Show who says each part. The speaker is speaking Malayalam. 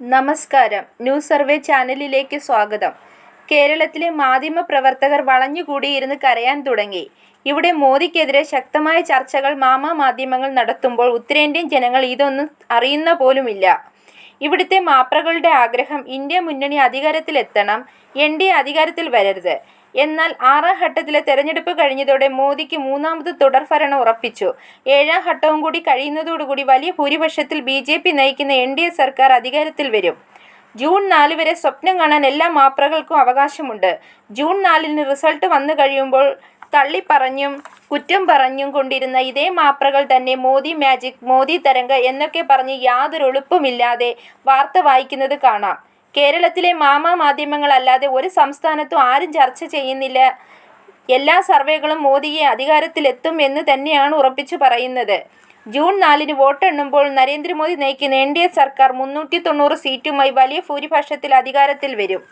Speaker 1: നമസ്കാരം. ന്യൂസ് സർവേ ചാനലിലേക്ക് സ്വാഗതം. കേരളത്തിലെ മാധ്യമ പ്രവർത്തകർ വളഞ്ഞുകൂടിയിരുന്ന് കരയാൻ തുടങ്ങി. ഇവിടെ മോദിക്കെതിരെ ശക്തമായ ചർച്ചകൾ മാമാ മാധ്യമങ്ങൾ നടത്തുമ്പോൾ ഉത്തരേന്ത്യൻ ജനങ്ങൾ ഇതൊന്നും അറിയുന്ന പോലുമില്ല. ഇവിടുത്തെ മാപ്രകളുടെ ആഗ്രഹം ഇന്ത്യ മുന്നണി അധികാരത്തിലെത്തണം എൻ ഡി അധികാരത്തിൽ വരരുത്. എന്നാൽ ആറാം ഘട്ടത്തിലെ തെരഞ്ഞെടുപ്പ് കഴിഞ്ഞതോടെ മോദിക്ക് മൂന്നാമത് തുടർഭരണം ഉറപ്പിച്ചു. ഏഴാം ഘട്ടവും കൂടി കഴിയുന്നതോടുകൂടി വലിയ ഭൂരിപക്ഷത്തിൽ ബി ജെ പി നയിക്കുന്ന എൻ ഡി എ സർക്കാർ അധികാരത്തിൽ വരും. ജൂൺ നാല് വരെ സ്വപ്നം കാണാൻ എല്ലാ മാപ്രകൾക്കും അവകാശമുണ്ട്. ജൂൺ നാലിന് റിസൾട്ട് വന്നു കഴിയുമ്പോൾ തള്ളിപ്പറഞ്ഞും കുറ്റം പറഞ്ഞും കൊണ്ടിരുന്ന ഇതേ മാപ്രകൾ തന്നെ മോദി മാജിക് മോദി തരംഗ എന്നൊക്കെ പറഞ്ഞ് യാതൊരു എളുപ്പമില്ലാതെ വാർത്ത വായിക്കുന്നത് കാണാം. കേരളത്തിലെ മാമാ മാധ്യമങ്ങളല്ലാതെ ഒരു സംസ്ഥാനത്തും ആരും ചർച്ച ചെയ്യുന്നില്ല. എല്ലാ സർവേകളും മോദിയെ അധികാരത്തിലെത്തും എന്ന് തന്നെയാണ് ഉറപ്പിച്ചു പറയുന്നത്. ജൂൺ നാലിന് വോട്ടെണ്ണുമ്പോൾ നരേന്ദ്രമോദി നയിക്കുന്ന എൻ ഡി എ സർക്കാർ മുന്നൂറ്റി തൊണ്ണൂറ് സീറ്റുമായി വലിയ ഭൂരിപക്ഷത്തിൽ അധികാരത്തിൽ വരും.